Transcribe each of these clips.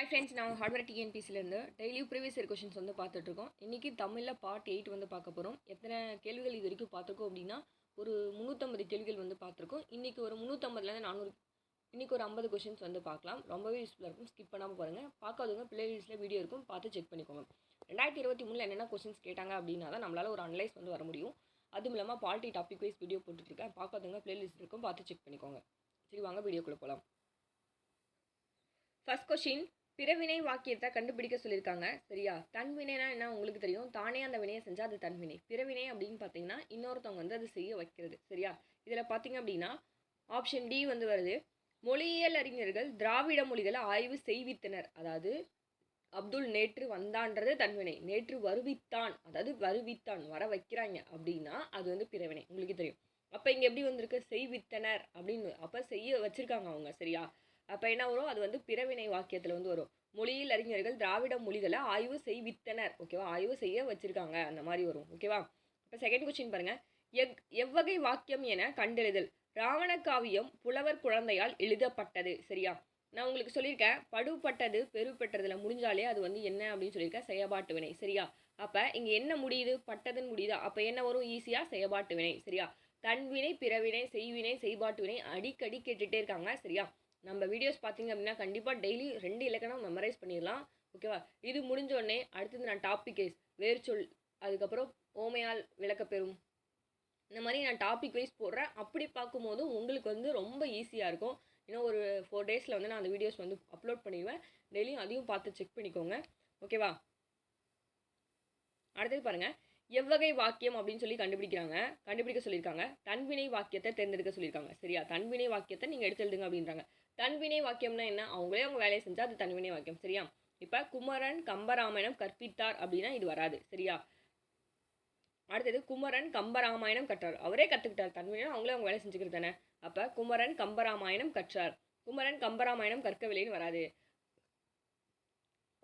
High friends நான் hardware டிஎன்பிசிலேருந்து டெய்லியும் ப்ரீவியஸ் இயர் கொஷின்ஸ் வந்து பார்த்துட்ருக்கோம். இன்றைக்கி தமிழில் பார்ட் எயிட் வந்து பார்க்க போகிறோம் எத்தனை கேள்விகள் இது வரைக்கும் பார்த்துருக்கோம் அப்படின்னா ஒரு முந்நூற்றம்பது கேள்விகள் வந்து பார்த்துருக்கோம். இன்றைக்கி ஒரு முந்நூற்றம்பதுலேருந்து நானூறு இன்றைக்கி ஒரு ஐம்பது கொஷின்ஸ் வந்து பார்க்கலாம். ரொம்பவே யூஸ்ஃபுல்லாக இருக்கும். ஸ்கிப் பண்ணாமல் பாருங்கள் பார்க்காதவங்க பிளேலிஸ்ட்டில் வீடியோ இருக்கும். பார்த்து செக் பண்ணிக்கோங்க. ரெண்டாயிரத்தி இருபத்தி மூணில் என்னென்ன கொஷின்ஸ் கேட்டாங்க அப்படின்னா தான் நம்மளால் ஒரு அனலைஸ் வந்து வர முடியும். அதுவும் இல்லாமல் பாலிட்டி டாபிக் வைஸ் வீடியோ போட்டுட்ருக்கேன். பார்க்காதவங்க பிளேலிஸ்ட் இருக்கும். பார்த்து செக் பண்ணிக்கோங்க. சரி வாங்க வீடியோக்குள்ளே போகலாம் ஃபர்ஸ்ட் கொஷின் பிறவினை வாக்கியத்தை கண்டுபிடிக்க சொல்லியிருக்காங்க. சரியா? தன்வினைனா என்ன? உங்களுக்கு தெரியும். தானே அந்த வினையை செஞ்சால் அது தன்வினை. பிறவினை அப்படின்னு பார்த்தீங்கன்னா இன்னொருத்தவங்க வந்து அது செய்ய வைக்கிறது. சரியா? இதில் பார்த்தீங்க அப்படின்னா ஆப்ஷன் டி வந்து வருது. மொழியியல் அறிஞர்கள் திராவிட மொழிகளை ஆய்வு செய்வித்தனர். அதாவது அப்துல் நேற்று வந்தான்றது தன்வினை. நேற்று வருவித்தான். அதாவது வருவித்தான் வர வைக்கிறாங்க அப்படின்னா அது வந்து பிறவினை. உங்களுக்கு தெரியும். அப்போ இங்கே எப்படி வந்திருக்கு? செய்வித்தனர் அப்படின்னு. அப்போ செய்ய வச்சுருக்காங்க அவங்க. சரியா? அப்போ என்ன வரும்? அது வந்து பிறவினை வாக்கியத்தில் வந்து வரும். மொழியில் அறிஞர்கள் திராவிட மொழிகளை ஆய்வு செய்வித்தனர். ஓகேவா ஆய்வு செய்ய வச்சுருக்காங்க. அந்த மாதிரி வரும். ஓகேவா இப்போ செகண்ட் கொஸ்டின் பாருங்கள் எக் எவ்வகை வாக்கியம் என கண்டெழுதல். ராவண காவியம் புலவர் குழந்தையால் எழுதப்பட்டது. சரியா? நான் உங்களுக்கு சொல்லியிருக்கேன். படுபட்டது பெருப்பட்டதில் முடிஞ்சாலே அது வந்து என்ன அப்படின்னு சொல்லியிருக்கேன். செயபாட்டு வினை. சரியா? அப்போ இங்கே என்ன முடியுது? பட்டதுன்னு முடியுதா? அப்போ என்ன வரும்? ஈஸியாக செயபாட்டு வினை. சரியா? தன்வினை பிறவினை செய்வினை செய்பாட்டு வினை அடிக்கடி கேட்டுகிட்டே இருக்காங்க. சரியா? நம்ம வீடியோஸ் பார்த்தீங்க அப்படின்னா கண்டிப்பாக டெய்லி ரெண்டு இலக்கணம் மெமரைஸ் பண்ணிடலாம். ஓகேவா இது முடிஞ்சோடனே அடுத்தது நான் டாபிக் வைஸ் வேர்ச்சொல் அதுக்கப்புறம் ஓமையால் விளக்கப்பெறும் இந்த மாதிரி நான் டாபிக் வைஸ் போடுறேன். அப்படி பார்க்கும்போது உங்களுக்கு வந்து ரொம்ப ஈஸியாக இருக்கும். இன்னும் ஒரு ஃபோர் டேஸில் வந்து நான் அந்த வீடியோஸ் வந்து அப்லோட் பண்ணிடுவேன். டெய்லியும் அதையும் பார்த்து செக் பண்ணிக்கோங்க. ஓகேவா அடுத்தது பாருங்கள் எவ்வகை வாக்கியம் அப்படின்னு சொல்லி கண்டுபிடிக்கிறாங்க. கண்டுபிடிக்க சொல்லியிருக்காங்க. தன்வினை வாக்கியத்தை தேர்ந்தெடுக்க சொல்லியிருக்காங்க. சரியா? தன்வினை வாக்கியத்தை நீங்கள் எடுத்து எழுதுங்க அப்படின்றாங்க. தன்வினை வாக்கியம்னா என்ன? அவங்களே அவங்க வேலையை செஞ்சால் அது தன்வினை வாக்கியம். சரியா? இப்போ குமரன் கம்பராமாயணம் கற்பித்தார் அப்படின்னா இது வராது. சரியா? அடுத்தது குமரன் கம்பராமாயணம் கற்றார். அவரே கற்றுக்கிட்டார் தன்வினை அவங்களே அவங்க வேலை செஞ்சுக்கிறது தானே? அப்போ குமரன் கம்பராமாயணம் கற்றார். குமரன் கம்பராமாயணம் கற்கவில்லைன்னு வராது.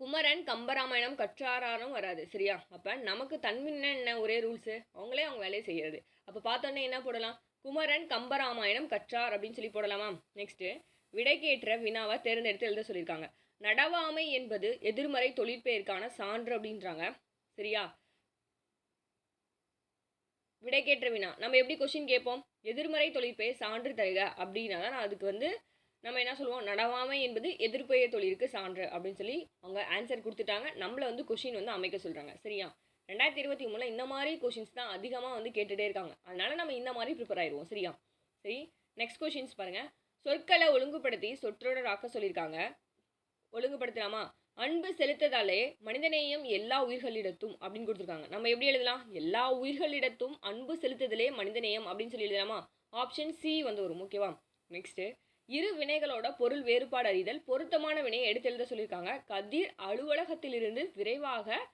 குமரன் கம்பராமாயணம் கற்றாரானும் வராது. சரியா? அப்போ நமக்கு தன்வினை என்ன? ஒரே ரூல்ஸு அவங்களே அவங்க வேலையை செய்கிறது அப்போ பார்த்தோன்னே என்ன போடலாம்? குமரன் கம்பராமாயணம் கற்றார் அப்படின்னு சொல்லி போடலாமா? நெக்ஸ்ட்டு விடைக்கேற்ற வினாவை தேர்ந்தெடுத்து எழுத சொல்லியிருக்காங்க. நடவாமை என்பது எதிர்மறை தொழிற்பெயர்க்கான சான்று அப்படின்றாங்க. சரியா? விடைக்கேற்ற வினா. நம்ம எப்படி கொஷின் கேட்போம்? எதிர்மறை தொழிற்பெயர் சான்று தருக அப்படின்னா தான் அதுக்கு வந்து நம்ம என்ன சொல்லுவோம்? நடவாமை என்பது எதிர்பெயர் தொழிலுக்கு சான்று அப்படின்னு சொல்லி அவங்க ஆன்சர் கொடுத்துட்டாங்க. நம்மளை வந்து கொஷின் வந்து அமைக்க சொல்கிறாங்க சரியா? ரெண்டாயிரத்தி இருபத்தி மூணில் இந்த மாதிரி கொஷின்ஸ் தான் அதிகமாக வந்து கேட்டுகிட்டே இருக்காங்க. அதனால நம்ம இந்த மாதிரி ப்ரிப்பேர் ஆயிடுவோம் சரியா? சரி நெக்ஸ்ட் கொஷின்ஸ் பாருங்கள் சொற்களை ஒழுங்குபடுத்தி சொற்றொடராக்க சொல்லியிருக்காங்க. ஒழுங்குபடுத்தலாமா? அன்பு செலுத்ததாலே மனிதநேயம் எல்லா உயிர்களிடத்தும் அப்படின்னு கொடுத்துருக்காங்க. நம்ம எப்படி எழுதலாம்? எல்லா உயிர்களிடத்தும் அன்பு செலுத்துதலே மனிதநேயம் அப்படின்னு சொல்லி எழுதலாமா? ஆப்ஷன் சி வந்து வரும். ஓகேவா நெக்ஸ்ட்டு இரு வினைகளோட பொருள் வேறுபாடு அறிதல் பொருத்தமான வினையை எடுத்து எழுத சொல்லியிருக்காங்க. கதிர் அலுவலகத்திலிருந்து விரைவாக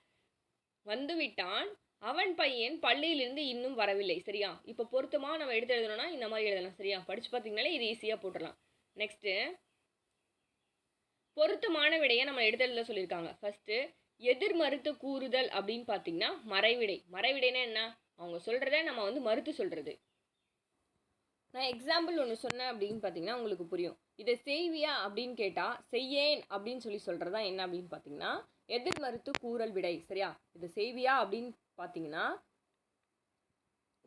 வந்துவிட்டான். அவன் பையன் பள்ளியிலிருந்து இன்னும் வரவில்லை சரியா? இப்போ பொருத்தமாக நம்ம எடுத்து எழுதணும்னா இந்த மாதிரி எழுதலாம் சரியா? படித்து பார்த்தீங்கனாலே இது ஈஸியாக போட்டுடலாம். நெக்ஸ்ட்டு பொருத்தமான விடையை நம்ம எடுத்து எழுத சொல்லியிருக்காங்க. ஃபஸ்ட்டு எதிர் மறுத்து கூறுதல் அப்படின்னு பார்த்தீங்கன்னா மறைவிடை. மறைவிடைனா என்ன? அவங்க சொல்கிறத நம்ம வந்து மறுத்து சொல்கிறது நான் எக்ஸாம்பிள் ஒன்று சொன்னேன் அப்படின்னு பார்த்தீங்கன்னா உங்களுக்கு புரியும். இதை செய்வியா அப்படின்னு கேட்டால் செய்யேன் அப்படின்னு சொல்லி சொல்கிறதா என்ன அப்படின்னு பார்த்தீங்கன்னா எதிர் மறுத்து கூறல் விடை சரியா? இதை செய்வியா அப்படின்னு பார்த்தீங்கன்னா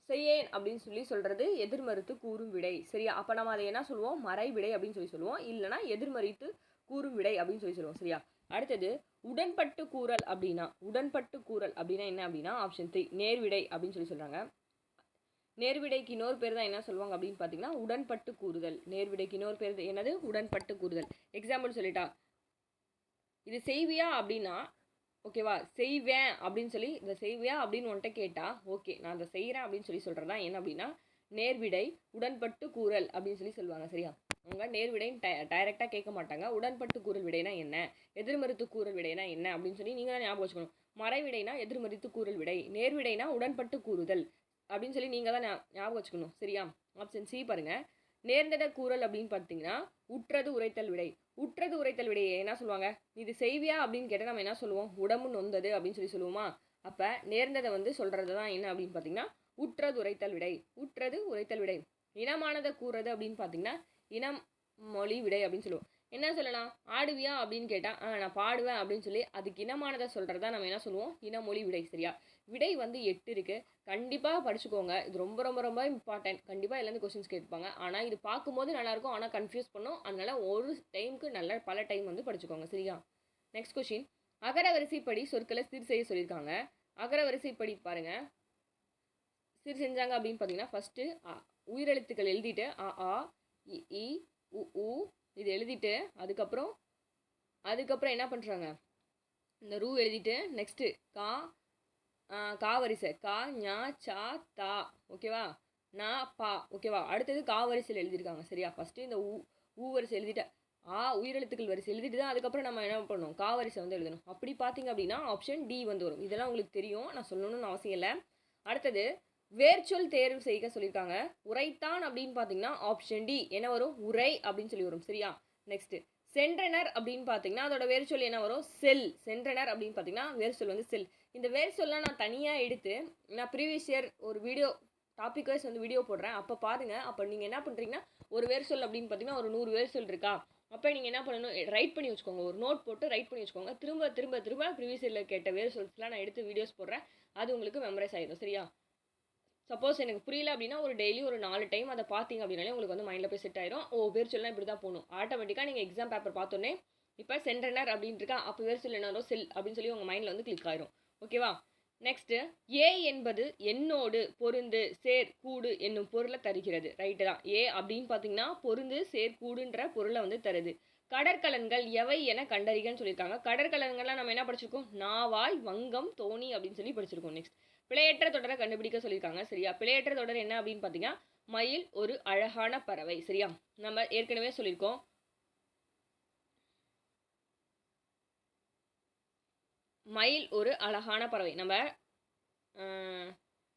செய்யேன் அப்படின்னு சொல்லி சொல்கிறது எதிர்மறுத்து கூறும் விடை. சரியா? அப்போ நம்ம அதை என்ன சொல்லுவோம்? மறை விடை அப்படின்னு சொல்லி சொல்லுவோம். இல்லைனா எதிர்மறித்து கூறும் விடை அப்படின்னு சொல்லி சொல்லுவோம். சரியா? அடுத்தது உடன்பட்டு கூறல் அப்படின்னா உடன்பட்டு கூறல் அப்படின்னா என்ன அப்படின்னா ஆப்ஷன் த்ரீ நேர்விடை அப்படின்னு சொல்லி சொல்கிறாங்க நேர்விடைக்கு இன்னொரு பேர் தான் என்ன சொல்லுவாங்க அப்படின்னு பார்த்தீங்கன்னா உடன்பட்டு கூறுதல். நேர்விடைக்கு இன்னொரு பேர் என்னது? உடன்பட்டு கூறுதல். எக்ஸாம்பிள் சொல்லிட்டா இது செய்வியா அப்படின்னா ஓகேவா? செய்வேன் அப்படின்னு சொல்லி இதை செய்வேன் அப்படின்னு உன்ட்ட கேட்டால் ஓகே நான் அதை செய்கிறேன் அப்படின்னு சொல்லி சொல்கிறதா என்ன அப்படின்னா நேர்விடை உடன்பட்டு கூறல் அப்படின்னு சொல்லி சொல்லுவாங்க சரியா? அவங்க நேர்விடைன்னு டை டைரெக்டாக கேட்க மாட்டாங்க. உடன்பட்டு கூறல் விடைனா என்ன? எதிர்மறுத்து கூறல் விடைனா என்ன? அப்படின்னு சொல்லி நீங்கள் தான் ஞாபகம் வச்சுக்கணும். மறைவிடைனா எதிர்மறித்து கூறல் விடை. நேர்விடைனா உடன்பட்டு கூறுதல் அப்படின்னு சொல்லி நீங்கள் தான் ஞாபகம் வச்சுக்கணும் சரியா? ஆப்ஷன் சி பாருங்கள் நேர்ந்தட கூறல் அப்படின்னு பார்த்தீங்கன்னா உற்றது உரைத்தல் விடை. உற்றது உரைத்தல் விடையை. என்ன சொல்லுவாங்க? இது செய்வியா அப்படின்னு கேட்டால் நம்ம என்ன சொல்லுவோம்? உடம்பு நொந்தது அப்படின்னு சொல்லி சொல்லுவோமா? அப்போ நேர்ந்ததை வந்து சொல்கிறது தான் என்ன அப்படின்னு பார்த்தீங்கன்னா உற்றது உரைத்தல் விடை. உற்றது உரைத்தல் விடை. இனமானதை கூறுறது அப்படின்னு பார்த்தீங்கன்னா இனம் மொழி விடை அப்படின்னு சொல்லுவோம். என்ன சொல்லலாம் ஆடுவியா அப்படின்னு கேட்டால் ஆ நான் பாடுவேன் அப்படின்னு சொல்லி அதுக்கு இனமானதை சொல்கிறதா நம்ம என்ன சொல்லுவோம்? இனமொழி விடை சரியா? விடை வந்து எட்டு இருக்குது கண்டிப்பாக படிச்சுக்கோங்க. இது ரொம்ப ரொம்ப ரொம்ப இம்பார்ட்டன்ட் கண்டிப்பாக எல்லாமே கொஸ்டின்ஸ் கேட்பாங்க ஆனால் இது பார்க்கும்போது நல்லாயிருக்கும். ஆனால் கன்ஃபியூஸ் பண்ணும். அதனால் ஒரு டைமுக்கு நல்ல பல டைம் வந்து படிச்சுக்கோங்க சரியா? நெக்ஸ்ட் கொஷின் அகர வரிசைப்படி சொற்களை சீர் செய்ய சொல்லியிருக்காங்க. அகர வரிசைப்படி சீர் செஞ்சாங்க அப்படின்னு பார்த்தீங்கன்னா ஃபஸ்ட்டு உயிரெழுத்துக்கள் எழுதிட்டு அ ஆ இ இ உ உ இது எழுதிட்டு அதுக்கப்புறம் அதுக்கப்புறம் என்ன பண்ணுறாங்க இந்த ரூ எழுதிட்டு நெக்ஸ்ட்டு கா கா வரிசை. கா ஞா சா தா. ஓகேவா? நா பா. ஓகேவா? அடுத்தது கா வரிசையில் எழுதியிருக்காங்க. சரியா? ஃபஸ்ட்டு இந்த ஊ ஊ வரிசை எழுதிட்டு ஆ உயிரெழுத்துக்கள் வரிசை எழுதிட்டு தான் அதுக்கப்புறம் நம்ம என்ன பண்ணணும்? கா வரிசை வந்து எழுதணும். அப்படி பார்த்தீங்க அப்படின்னா ஆப்ஷன் டி வந்து வரும். இதெல்லாம் உங்களுக்கு தெரியும். நான் சொல்லணும்னு அவசியம் இல்லை. அடுத்தது வேர்ச்சொல் தேர்வு செய்ய சொல்லியிருக்காங்க உரைத்தான் அப்படின்னு பார்த்தீங்கன்னா ஆப்ஷன் டி என்ன வரும்? உரை அப்படின்னு சொல்லி வரும். சரியா? நெக்ஸ்ட்டு சென்றனர் அப்படின்னு பார்த்தீங்கன்னா அதோட வேர்ச்சொல் என்ன வரும்? செல். சென்றனர் அப்படின்னு பார்த்தீங்கன்னா வேர்ச்சொல் வந்து செல். இந்த வேர்ச்சொல்லாம் நான் தனியாக எடுத்து நான் ப்ரீவியஸ் இயர் ஒரு வீடியோ டாபிக் வைஸ் வந்து வீடியோ போடுறேன். அப்போ பாருங்கள் அப்போ நீங்கள் என்ன பண்ணுறீங்கன்னா ஒரு வேர்ச்சொல் அப்படின்னு பார்த்தீங்கன்னா ஒரு நூறு வேர்ச்சொல் இருக்கா? அப்போ நீங்கள் என்ன பண்ணணும்? ரைட் பண்ணி வச்சுக்கோங்க. ஒரு நோட் போட்டு ரைட் பண்ணி வச்சுக்கோங்க. திரும்ப திரும்ப திரும்ப ப்ரீவியஸ் இயரில் கேட்ட வேர்ச்சொல்ஸ்லாம் நான் எடுத்து வீடியோஸ் போடுறேன். அது உங்களுக்கு மெமரைஸ் ஆகிடும் சரியா? சப்போஸ் எனக்கு புரியல அப்படின்னா ஒரு டெய்லி ஒரு நாலு டைம் அதை பார்த்தீங்க அப்படின்னாலே உங்களுக்கு வந்து மைண்டில் போய் செட் ஆயிரும். ஓ பேர் இப்படி தான் போகணும். ஆட்டோமேட்டிக்காக நீங்கள் எக்ஸாம் பேப்பர் பார்த்தோன்னே இப்போ சென்டர்னர் அப்படின்னு இருக்கா? அப்போ வேர் என்னோ செல் அப்படின்னு சொல்லி உங்கள் மைண்டில் வந்து கிளிக் ஆயிரும். ஓகேவா நெக்ஸ்ட்டு ஏ என்பது என்னோடு பொருந்து சேர் கூடு என்னும் பொருளை தருகிறது. ரைட்டு தான். ஏ அப்படின்னு பார்த்தீங்கன்னா பொருந்து சேர் கூடுன்ற பொருளை வந்து தருது. கடற்கலன்கள் எவை என கண்டறிகன்னு சொல்லியிருக்காங்க. கடற்கலன்கள்லாம் நம்ம என்ன படிச்சிருக்கோம்? நாவாய் வங்கம் தோணி அப்படின்னு சொல்லி படிச்சிருக்கோம். நெக்ஸ்ட் பிழையற்ற தொடரை கண்டுபிடிக்க சொல்லியிருக்காங்க சரியா? பிழையற்ற தொடர் என்ன அப்படின்னு பார்த்தீங்கன்னா மயில் ஒரு அழகான பறவை சரியா? நம்ம ஏற்கனவே சொல்லியிருக்கோம். மயில் ஒரு அழகான பறவை. நம்ம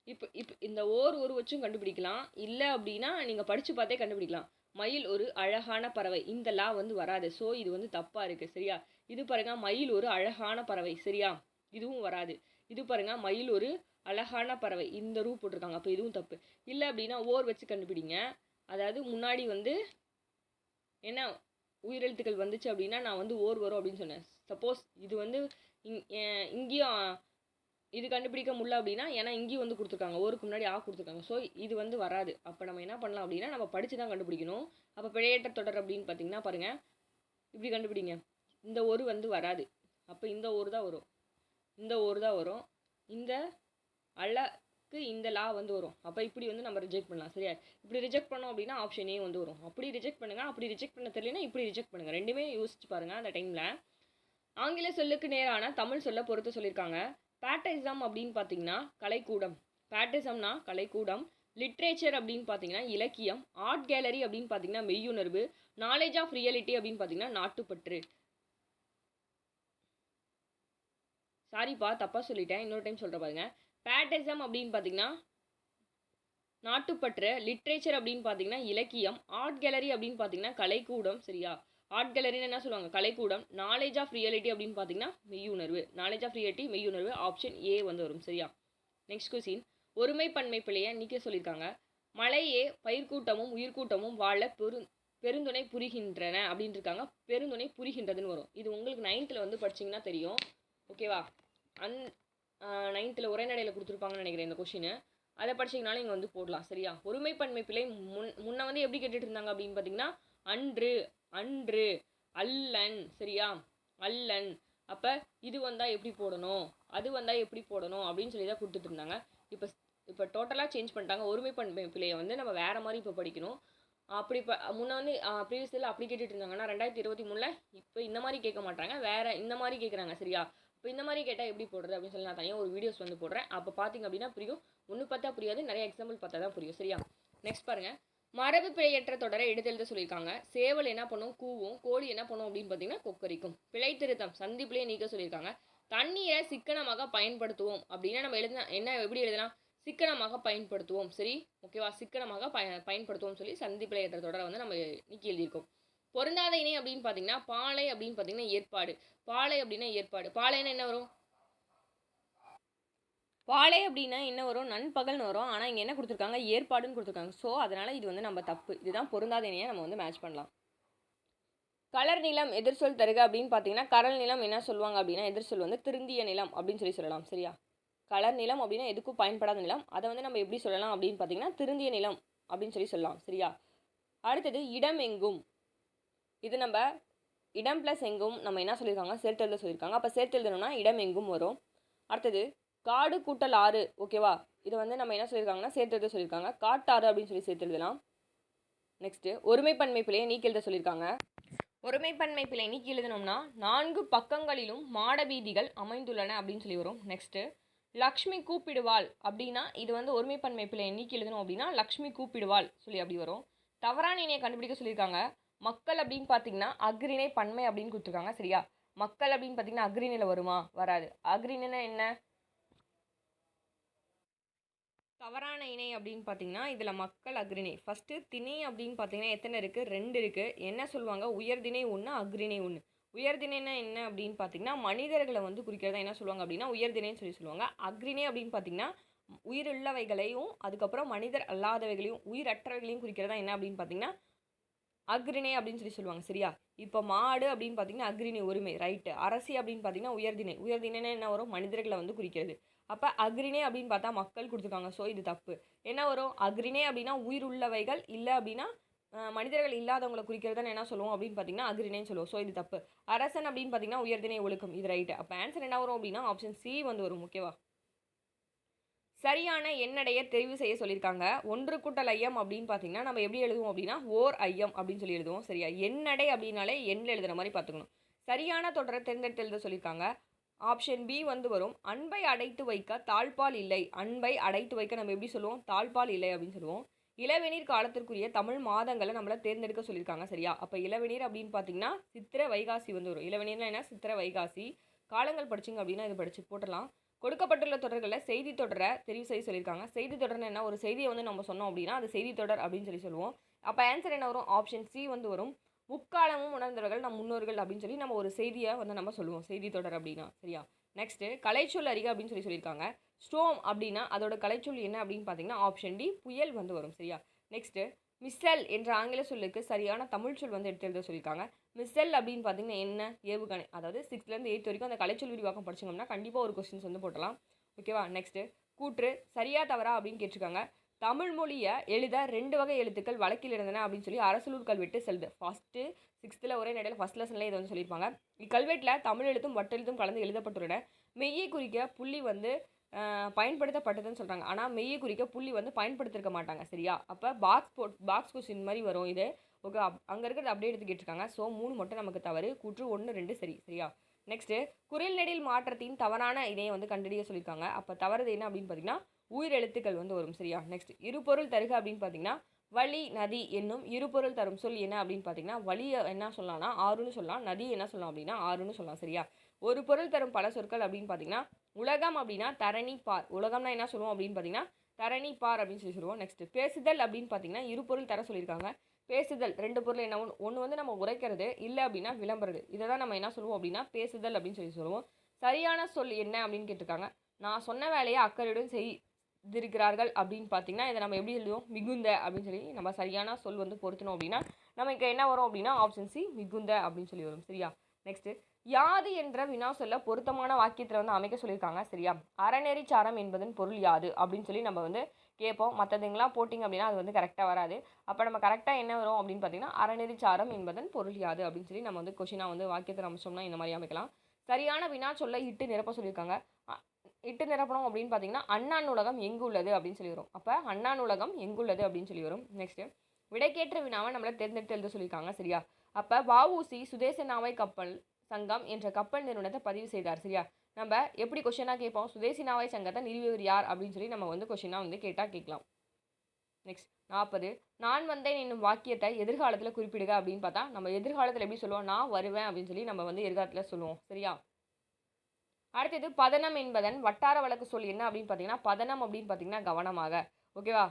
இப்போ இப்போ இந்த ஓர் ஒரு வச்சும் கண்டுபிடிக்கலாம். இல்லை அப்படின்னா நீங்கள் படித்து பார்த்தே கண்டுபிடிக்கலாம். மயில் ஒரு அழகான பறவை. இந்த லா வந்து வராது. ஸோ இது வந்து தப்பாக இருக்குது சரியா? இது பாருங்க மயில் ஒரு அழகான பறவை சரியா? இதுவும் வராது. இது பாருங்க மயில் ஒரு அழகான பறவை. இந்த ரூ போட்டிருக்காங்க. அப்போ இதுவும் தப்பு. இல்லை அப்படின்னா ஓர் வச்சு கண்டுபிடிங்க. அதாவது முன்னாடி வந்து என்ன உயிரெழுத்துக்கள் வந்துச்சு அப்படின்னா நான் வந்து ஓர் வரும் அப்படின்னு சொன்னேன். சப்போஸ் இது வந்து இங் இங்கேயும் இது கண்டுபிடிக்க முடியல அப்படின்னா ஏன்னா இங்கேயும் வந்து கொடுத்துருக்காங்க. ஓருக்கு முன்னாடி ஆ கொடுத்துருக்காங்க. ஸோ இது வந்து வராது. அப்போ நம்ம என்ன பண்ணலாம் அப்படின்னா நம்ம படித்து தான் கண்டுபிடிக்கணும். அப்போ பிழையற்ற தொடர் அப்படின்னு பார்த்தீங்கன்னா பாருங்கள் இப்படி கண்டுபிடிங்க. இந்த ஒரு வந்து வராது. அப்போ இந்த ஒரு தான் வரும். இந்த ஒரு தான் வரும். இந்த அழக்கு இந்த லா வந்து வரும். அப்போ இப்படி வந்து நம்ம ரிஜெக்ட் பண்ணலாம். சரியா? இப்படி ரிஜெக்ட் பண்ணோம் அப்படின்னா ஆப்ஷன் ஏ வந்து வரும். அப்படி ரிஜெக்ட் பண்ணுங்கள் அப்படி ரிஜெக்ட் பண்ண தெரியலனா இப்படி ரிஜெக்ட் பண்ணுங்கள் ரெண்டுமே யோசிச்சு பாருங்கள் அந்த டைமில் ஆங்கில சொல்லுக்கு நேரான தமிழ் சொல்ல பொறுத்து சொல்லியிருக்காங்க. பேட்டிசம் அப்படின்னு பார்த்தீங்கன்னா கலைக்கூடம். பேட்டிசம்னா கலைக்கூடம். லிட்ரேச்சர் அப்படின்னு பார்த்தீங்கன்னா இலக்கியம். ஆர்ட் கேலரி அப்படின்னு பார்த்தீங்கன்னா மெய்யுணர்வு. நாலேஜ் ஆஃப் ரியாலிட்டி அப்படின்னு பார்த்தீங்கன்னா நாட்டுப்பற்று. சாரிப்பா தப்பாக சொல்லிட்டேன். இன்னொரு டைம் சொல்கிற பாருங்க. பேட்டிசம் அப்படின்னு பார்த்தீங்கன்னா நாட்டுப்பற்று லிட்ரேச்சர் அப்படின்னு பார்த்தீங்கன்னா இலக்கியம் ஆர்ட் கேலரி அப்படின்னு பார்த்தீங்கன்னா கலைக்கூடம் சரியா? ஆர்ட் கேலரின்னு என்ன சொல்லுவாங்க? கலைக்கூடம் நாலேஜ் ஆஃப் ரியாலிட்டி அப்படின்னு பார்த்தீங்கன்னா மெய்யுணர்வு. நாலேஜ் ஆஃப் ரியாலிட்டி மெய்யுணர்வு ஆப்ஷன் ஏ வந்து வரும் சரியா? நெக்ஸ்ட் கொஸ்டின் ஒருமை பன்மை பிள்ளையை நீக்க சொல்லியிருக்காங்க. மலையே பயிர்க்கூட்டமும் உயிர்கூட்டமும் வாழ பெரு பெருந்துணை புரிகின்றன அப்படின்னு இருக்காங்க பெருந்துணை புரிகின்றதுன்னு வரும். இது உங்களுக்கு நைன்த்தில் வந்து படிச்சீங்கன்னா தெரியும். ஓகேவா அந் நைன்த்தில் உரைநடையில் கொடுத்துருப்பாங்கன்னு நினைக்கிறேன் இந்த கொஷின் அதை படிச்சிங்கனாலும் இங்கே வந்து போடலாம் சரியா? ஒருமைப்பன்மை பிழை முன் முன்ன வந்து எப்படி கேட்டுட்டு இருந்தாங்க அப்படின்னு பார்த்தீங்கன்னா அன்று அன்று அல்லன் சரியா? அல்லன். அப்போ இது வந்தால் எப்படி போடணும்? அது வந்தால் எப்படி போடணும்? அப்படின்னு சொல்லி தான் கொடுத்துட்டு இருந்தாங்க இப்போ இப்போ டோட்டலாக சேஞ்ச் பண்ணிட்டாங்க. ஒருமைப்பன்மை பிழையை வந்து நம்ம வேறு மாதிரி இப்போ படிக்கணும். அப்படி இப்போ முன்ன வந்து ப்ரீவியஸ் இயரில் அப்படி கேட்டுட்டு இருந்தாங்கன்னா ரெண்டாயிரத்தி இருபத்தி மூணில் இப்போ இந்த மாதிரி கேட்க மாட்டாங்க வேறு இந்த மாதிரி கேட்குறாங்க சரியா? இப்போ இந்த மாதிரி கேட்டால் எப்படி போடுறது அப்படின்னு சொல்லி நான் தனியாக ஒரு வீடியோஸ் வந்து போடுறேன். அப்போ பார்த்தீங்க அப்படின்னா புரியும். ஒன்று பார்த்தா புரியாது நிறைய எக்ஸாம்பிள் பார்த்தா தான் புரியும். சரியா? நெக்ஸ்ட் பாருங்கள் மரபு பிழையற்ற தொடரை எடுத்தெழுத சொல்லியிருக்காங்க. சேவல் என்ன பண்ணும்? கூவும். கோழி என்ன பண்ணும் அப்படின்னு பார்த்தீங்கன்னா கொக்கரிக்கும். பிழை திருத்தம் சந்திப்பிலே நீக்க சொல்லியிருக்காங்க. தண்ணீரை சிக்கனமாக பயன்படுத்துவோம் அப்படின்னா நம்ம எழுதினா என்ன எப்படி எழுதலாம்? சிக்கனமாக பயன்படுத்துவோம். சரி ஓகேவா சிக்கனமாக பய பயன்படுத்துவோம் சொல்லி சந்திப்பிழையற்ற தொடரை வந்து நம்ம நீக்கி எழுதியிருக்கோம். பொருந்தாத இணை அப்படின்னு பார்த்தீங்கன்னா பாலை அப்படின்னு பார்த்தீங்கன்னா ஏற்பாடு. பாலை அப்படின்னா ஏற்பாடு. பாலைன்னா என்ன வரும்? பாலை அப்படின்னா என்ன வரும்? நண்பகல்னு வரும். ஆனால் இங்கே என்ன கொடுத்துருக்காங்க? ஏற்பாடுன்னு கொடுத்துருக்காங்க. ஸோ அதனால் இது வந்து நம்ம தப்பு. இதுதான் பொருந்தாத இணையை நம்ம வந்து மேட்ச் பண்ணலாம். கலர் நிலம் எதிர்சொல் தருக அப்படின்னு பார்த்தீங்கன்னா கரல் நிலம் என்ன சொல்லுவாங்க அப்படின்னா எதிர்சொல் வந்து திருந்திய நிலம் அப்படின்னு சொல்லி சொல்லலாம். சரியா? கலர் நிலம் அப்படின்னா எதுக்கும் பயன்படாத நிலம். அதை வந்து நம்ம எப்படி சொல்லலாம் அப்படின்னு பார்த்தீங்கன்னா திருந்திய நிலம் அப்படின்னு சொல்லி சொல்லலாம். சரியா? அடுத்தது இடம் எங்கும்? இது நம்ம இடம் ப்ளஸ் எங்கும் நம்ம என்ன சொல்லியிருக்காங்க? சேர்த்தெழுத சொல்லியிருக்காங்க. அப்போ சேர்த்தெழுதணும்னா இடம் எங்கும் வரும். அடுத்தது காடு கூட்டல் ஆறு ஓகேவா இது வந்து நம்ம என்ன சொல்லியிருக்காங்கன்னா சேர்த்தெழுத சொல்லியிருக்காங்க. காட்டாறு அப்படின்னு சொல்லி சேர்த்தெழுதலாம். நெக்ஸ்ட்டு ஒருமைப்பன்மை பிழையை நீக்கி எழுத சொல்லியிருக்காங்க. ஒருமைப்பன்மை பிழை நீக்கி எழுதணும்னா நான்கு பக்கங்களிலும் மாடபீதிகள் அமைந்துள்ளன அப்படின்னு சொல்லி வரும். நெக்ஸ்ட்டு லக்ஷ்மி கூப்பிடுவாள் அப்படின்னா இது வந்து ஒருமைப்பன்மை பிழையை நீக்கி எழுதணும் அப்படின்னா லக்ஷ்மி கூப்பிடுவாள் சொல்லி அப்படி வரும். தவறான இணையை கண்டுபிடிக்க சொல்லியிருக்காங்க. மக்கள் அப்படின்னு பார்த்தீங்கன்னா அக்ரிணை பன்மை அப்படின்னு கொடுத்துருக்காங்க சரியா? மக்கள் அப்படின்னு பார்த்தீங்கன்னா அக்ரிணையில் வருமா? வராது. அக்ரிணைனா என்ன? தவறான இணை அப்படின்னு பார்த்தீங்கன்னா இதில் மக்கள் அக்ரிணை ஃபஸ்ட்டு திணை அப்படின்னு பார்த்தீங்கன்னா எத்தனை இருக்குது ரெண்டு இருக்குது என்ன சொல்லுவாங்க? உயர்திணை ஒன்று அக்ரிணை ஒன்று உயர்திணைனா என்ன அப்படின்னு பார்த்தீங்கன்னா மனிதர்களை வந்து குறிக்கிறதா என்ன சொல்லுவாங்க அப்படின்னா உயர்திணைன்னு சொல்லி சொல்லுவாங்க. அக்ரிணை அப்படின்னு பார்த்தீங்கன்னா உயிருள்ளவைகளையும் அதுக்கப்புறம் மனிதர் அல்லாதவைகளையும் உயிரற்றவைகளையும் குறிக்கிறதா என்ன அப்படின்னு பார்த்தீங்கன்னா அக்ரிணை அப்படின்னு சொல்லி சொல்லுவாங்க சரியா? இப்போ மாடு அப்படின்னு பார்த்தீங்கன்னா அக்ரிணை உரிமை ரைட்டு அரசி அப்படின்னு பார்த்தீங்கன்னா உயர்திணை. உயர்திணைனா என்ன வரும்? மனிதர்களை வந்து குறிக்கிறது. அப்போ அக்ரிணை அப்படின்னு பார்த்தா மக்கள் கொடுத்துருக்காங்க. ஸோ இது தப்பு. என்ன வரும்? அக்ரிணை அப்படின்னா உயிர் உள்ளவைகள் இல்லை அப்படின்னா மனிதர்கள் இல்லாதவங்களை குறிக்கிறதுன்னு என்ன சொல்லுவோம்? அப்படின்னு பார்த்தீங்கன்னா அக்ரிணைன்னு சொல்லுவோம். ஸோ இது தப்பு. அரசன் அப்படின்னு பார்த்தீங்கன்னா உயர்திணை ஒழுக்கம். இது ரைட்டு அப்போ ஆன்சர் என்ன வரும் அப்படின்னா ஆப்ஷன் சி வந்து வரும் ஓகேவா சரியான எண்ணடைய தெரிவு செய்ய சொல்லியிருக்காங்க. ஒன்று கூட்டல் ஐயம் அப்படின்னு பார்த்தீங்கன்னா நம்ம எப்படி எழுதுவோம் அப்படின்னா ஓர் ஐயம் அப்படின்னு சொல்லி எழுதுவோம். சரியா? எண்ணடை அப்படின்னாலே எண்ணில் எழுதுகிற மாதிரி பார்த்துக்கணும். சரியான தொடரை தேர்ந்தெடுத்து எழுத சொல்லியிருக்காங்க. ஆப்ஷன் பி வந்து வரும். அன்பை அடைத்து வைக்க தாழ்பால் இல்லை. அன்பை அடைத்து வைக்க நம்ம எப்படி சொல்லுவோம்? தாழ்பால் இல்லை அப்படின்னு சொல்லுவோம். இளவேநீர் காலத்திற்குரிய தமிழ் மாதங்களை நம்மளை தேர்ந்தெடுக்க சொல்லியிருக்காங்க. சரியா? அப்போ இளவேநீர் அப்படின்னு பார்த்தீங்கன்னா சித்திர வைகாசி வந்து வரும். இளவேநீர்னா என்ன? சித்திரை வைகாசி. காலங்கள் படிச்சிங்க அப்படின்னா இது படித்து போட்டலாம் கொடுக்கப்பட்டுள்ள தொடர்களில் செய்தி தொடரை தெரிவு செய்ய சொல்லியிருக்காங்க. செய்தி தொடர்னு என்ன? ஒரு செய்தியை வந்து நம்ம சொன்னோம் அப்படின்னா அது செய்தி தொடர் அப்படின்னு சொல்லி சொல்லுவோம். அப்போ ஆன்சர் என்ன வரும்? ஆப்ஷன் சி வந்து வரும். முக்காலமும் உணர்ந்தவர்கள் நம் முன்னோர்கள் அப்படின்னு சொல்லி நம்ம ஒரு செய்தியை வந்து நம்ம சொல்லுவோம். செய்தி தொடர் அப்படின்னா. சரியா? நெக்ஸ்ட்டு கலைச்சொல் அறிக அப்படின்னு சொல்லி சொல்லியிருக்காங்க. ஸ்டோம் அப்படின்னா அதோட கலைச்சொல் என்ன அப்படின்னு பார்த்தீங்கன்னா ஆப்ஷன் டி புயல் வந்து வரும். சரியா? நெக்ஸ்ட்டு மிஸ்ஸல் என்ற ஆங்கில சொல்லுக்கு சரியான தமிழ் சொல் வந்து எடுத்து எழுத சொல்லியிருக்காங்க. மிஸ்ஸல் அப்படின்னு பார்த்தீங்கன்னா என்ன? ஏவுகணை அதாவது சிக்ஸ்த்லேருந்து எயித் வரைக்கும் அந்த கலைச்சொல் விரிவாக்கம் படிச்சோம்னா கண்டிப்பாக ஒரு கொஸ்டின்ஸ் வந்து போட்டலாம். ஓகேவா நெக்ஸ்ட்டு கூற்று சரியா தவறா அப்படின்னு கேட்டிருக்காங்க. தமிழ் மொழியை எழுத ரெண்டு வகை எழுத்துக்கள் வழக்கில் இருந்தன அப்படின்னு சொல்லி அரசலூர் கல்வெட்டு செல்து. ஃபஸ்ட்டு சிக்ஸ்த்தில் ஒரே நடையில் ஃபஸ்ட் லெசனில் இதை வந்து சொல்லியிருப்பாங்க. இக்கல்வெட்டில் தமிழ் எழுத்தும் வட்டெழுத்தும் கலந்து எழுதப்பட்டுள்ளன. மெய்யை குறிக்க புள்ளி வந்து பயன்படுத்தப்பட்டதுன்னு சொல்கிறாங்க ஆனால் மெய்யை குறிக்க புள்ளி வந்து பயன்படுத்திருக்க மாட்டாங்க. சரியா? அப்போ பாக்ஸ் போட் பாக்ஸ் கொஸ்டின் மாதிரி வரும் இது. ஓகே அங்கே இருக்கிறது அப்படியே எடுத்துக்கிட்டு இருக்காங்க ஸோ மூணு மட்டும் நமக்கு தவறு. கூற்று ஒன்று ரெண்டு சரி சரியா? நெக்ஸ்ட்டு குரல் நெடில் மாற்றத்தின் தவறான இதையை வந்து கண்டறிய சொல்லியிருக்காங்க. அப்போ தவறுது என்ன அப்படின்னு பார்த்தீங்கன்னா உயிர் எழுத்துக்கள் வந்து வரும் சரியா? நெக்ஸ்ட் இருபொருள் தருக அப்படின்னு பார்த்தீங்கன்னா வழி நதி என்னும் இருபொருள் தரும் சொல் என்ன அப்படின்னு பார்த்தீங்கன்னா வழியை என்ன சொல்லலாம்னா ஆறுன்னு சொல்லலாம். நதி என்ன சொல்லலாம் அப்படின்னா ஆறுன்னு சொல்லலாம் சரியா? ஒரு பொருள் தரும் பல சொற்கள் அப்படின்னு பார்த்தீங்கன்னா உலகம் அப்படின்னா தரணி பார். உலகம்னா என்ன சொல்லுவோம் அப்படின்னு பார்த்தீங்கன்னா தரணி பார் அப்படின்னு சொல்லி சொல்லுவோம். நெக்ஸ்ட் பேசுதல் அப்படின்னு பார்த்தீங்கன்னா இருபொருள் தர சொல்லியிருக்காங்க. பேசுதல் ரெண்டு பொருள் என்ன? ஒன்று ஒன்று வந்து நம்ம உரைக்கிறது இல்லை அப்படின்னா விளம்புறது இதை தான் நம்ம என்ன சொல்லுவோம் அப்படின்னா பேசுதல் அப்படின்னு சொல்லி சொல்லுவோம். சரியான சொல் என்ன அப்படின்னு கேட்டிருக்காங்க. நான் சொன்ன வேலையை அக்கறையுடன் செய்திருக்கிறார்கள் அப்படின்னு பார்த்தீங்கன்னா இதை நம்ம எப்படி எழுதுவோம் மிகுந்த அப்படின்னு சொல்லி நம்ம சரியான சொல் வந்து பொருத்தணும் அப்படின்னா நமக்கு என்ன வரும் அப்படின்னா ஆப்ஷன் சி மிகுந்த அப்படின்னு சொல்லி வரும். சரியா? நெக்ஸ்ட்டு யாது என்ற வினா சொல்ல பொருத்தமான வாக்கியத்தில் வந்து அமைக்க சொல்லியிருக்காங்க. சரியா? அறநெறி சாரம் என்பதன் பொருள் யாது அப்படின்னு சொல்லி நம்ம வந்து கேட்போம். மற்றதுங்களாம் போட்டிங்க அப்படின்னா அது வந்து கரெக்டாக வராது. அப்போ நம்ம கரெக்டாக என்ன வரும் அப்படின்னு பார்த்தீங்கன்னா அறநெறி சாரம் என்பதன் பொருள் யாது அப்படின்னு சொல்லி நம்ம வந்து கொஷினாக வந்து வாக்கியத்தில் அமைச்சோம்னா இந்த மாதிரி அமைக்கலாம். சரியான வினா சொல்ல இட்டு நிரப்ப சொல்லியிருக்காங்க. அ- இட்டு நிரப்பணும் அப்படின்னு பார்த்தீங்கன்னா அண்ணா நூலகம் எங்கு உள்ளது அப்படின்னு சொல்லி வரும். அப்போ அண்ணா நூலகம் எங்குள்ளது அப்படின்னு சொல்லி வரும். நெக்ஸ்ட்டு விடைக்கேற்ற வினாவை நம்மளை தேர்ந்தெடுத்து எழுத சொல்லியிருக்காங்க. சரியா? அப்போ வஉசி சுதேச நாவை கப்பல் சங்கம் என்ற கப்பல் நிறுவனத்தை பதிவு செய்தார். சரியா? நம்ம எப்படி கொஷினாக கேட்போம்? சுதேசி நாவாய் சங்கத்தை நிறுவியவர் யார் அப்படின்னு சொல்லி நம்ம வந்து கொஷினாக வந்து கேட்டால் கேட்கலாம். நெக்ஸ்ட் நாற்பது. நான் வந்தேன் என்னும் வாக்கியத்தை எதிர்காலத்தில் குறிப்பிடுக அப்படின்னு பார்த்தா நம்ம எதிர்காலத்தில் எப்படி சொல்லுவோம்? நான் வருவேன் அப்படின்னு சொல்லி நம்ம வந்து எதிர்காலத்தில் சொல்லுவோம். சரியா? அடுத்தது பதனம் என்பதன் வட்டார வழக்கு சொல் என்ன அப்படின்னு பார்த்தீங்கன்னா பதனம் அப்படின்னு பார்த்தீங்கன்னா கவனமாக. ஓகேவா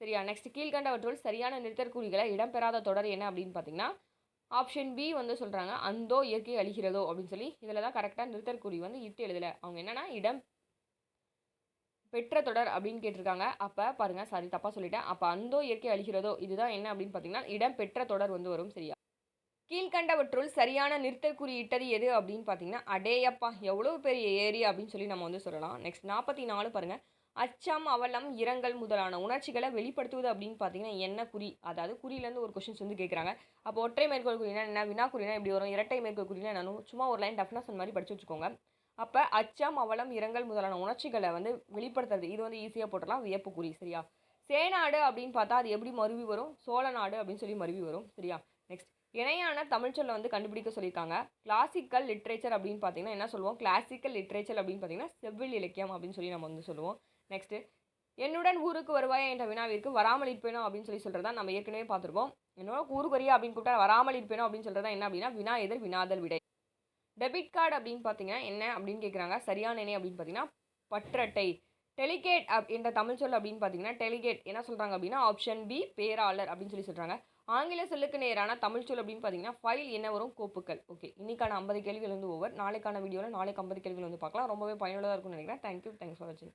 சரியா? நெக்ஸ்ட் கீழ்கண்டவற்றுள் சரியான நிறுத்தற்குறிகளை இடம்பெறாத தொடர் என்ன அப்படின்னு பார்த்தீங்கன்னா ஆப்ஷன் பி வந்து சொல்கிறாங்க அந்தோ இயற்கை அழிகிறதோ அப்படின்னு சொல்லி. இதில் தான் கரெக்டாக நிறுத்தற்குறி வந்து இட்டு எழுதலை. அவங்க என்னென்னா இடம் பெற்ற தொடர் அப்படின்னு கேட்டிருக்காங்க. அப்போ பாருங்கள் சாரி தப்பாக சொல்லிட்டேன். அப்போ அந்தோ இயற்கை அழிகிறதோ இதுதான் என்ன அப்படின்னு பார்த்தீங்கன்னா இடம் பெற்ற தொடர் வந்து வரும் சரியா? கீழ்கண்டவற்றுள் சரியான நிறுத்தற்குறி குறியிட்டது எது அப்படின்னு பார்த்தீங்கன்னா அடேயப்பா எவ்வளோ பெரிய ஏரி அப்படின்னு சொல்லி நம்ம வந்து சொல்லலாம். நெக்ஸ்ட் நாற்பத்தி நாலு பாருங்கள் அச்சம் அவலம் இரங்கல் முதலான உணர்ச்சிகளை வெளிப்படுத்துவது அப்படின்னு பார்த்தீங்கன்னா என்ன குறி? அதாவது குறியிலேருந்து ஒரு கொஷின்ஸ் வந்து கேட்குறாங்க அப்போ ஒற்றை மேற்கோள் குறினா என்ன? வினா குறினா எப்படி வரும்? இரட்டை மேற்கோள் குறினா என்னன்னு சும்மா ஒரு லைன் டெஃபினேஷன் மாதிரி படிச்சு வச்சுக்கோங்க. அப்போ அச்சம் அவலம் இரங்கல் முதலான உணர்ச்சிகளை வந்து வெளிப்படுத்துறது. இது வந்து ஈஸியாக போட்டலாம் வியப்பு குறி. சரியா? சேநாடு அப்படின்னு பார்த்தா அது எப்படி மருவி வரும்? சோழ நாடு அப்படின்னு சொல்லி மருவி வரும். சரியா? நெக்ஸ்ட் இணையான தமிழ்ச்சொல்லை வந்து கண்டுபிடிக்க சொல்லியிருக்காங்க. கிளாசிக்கல் லிட்ரேச்சர் அப்படின்னு பார்த்தீங்கன்னா என்ன சொல்லுவோம்? கிளாசிக்கல் லிட்ரேச்சர் அப்படின்னு பார்த்தீங்கன்னா செவ்வில் இலக்கியம் அப்படின்னு சொல்லி நம்ம வந்து சொல்லுவோம். நெக்ஸ்ட்டு என்னுடன் ஊருக்கு வருவாயா என்ற வினாவிற்கு வராமல் இருப்பேனோ அப்படின்னு சொல்லி சொல்கிறதா நம்ம ஏற்கனவே பார்த்துருப்போம். என்னோட ஊருக்கு வரியா அப்படின்னு கூப்பிட்டா வராமல் இருப்பேனோ அப்படின்னு சொல்கிறதா என்ன அப்படின்னா வினா எதிர் வினாதல் விடை. டெபிட் கார்டு அப்படின்னு பார்த்தீங்கன்னா என்ன அப்படின்னு கேட்குறாங்க சரியான என்ன அப்படின்னு பார்த்தீங்கன்னா பற்றட்டை. டெலிகேட் அப் என்ற தமிழ் சொல் அப்படின்னு பார்த்தீங்கன்னா டெலிகேட் என்ன சொல்கிறாங்க அப்படின்னா ஆப்ஷன் பி பேராளர் அப்படின்னு சொல்லி சொல்கிறாங்க ஆங்கில சொல்லுக்கு நேரான தமிழ் சொல் அப்படின்னு பார்த்தீங்கன்னா ஃபைல் என்ன வரும்? கோப்புகள். ஓகே இன்றைக்கான ஐம்பது கேள்விகள் வந்து ஓவர் நாளைக்கான வீடியோவில் நாளைக்கு ஐம்பது கேள்விகள் வந்து பார்க்கலாம். ரொம்பவே பயனுள்ளதாக இருக்கும்னு நினைக்கிறேன். தேங்க்யூ தேங்க்ஸ் ஃபார் வாட்சிங்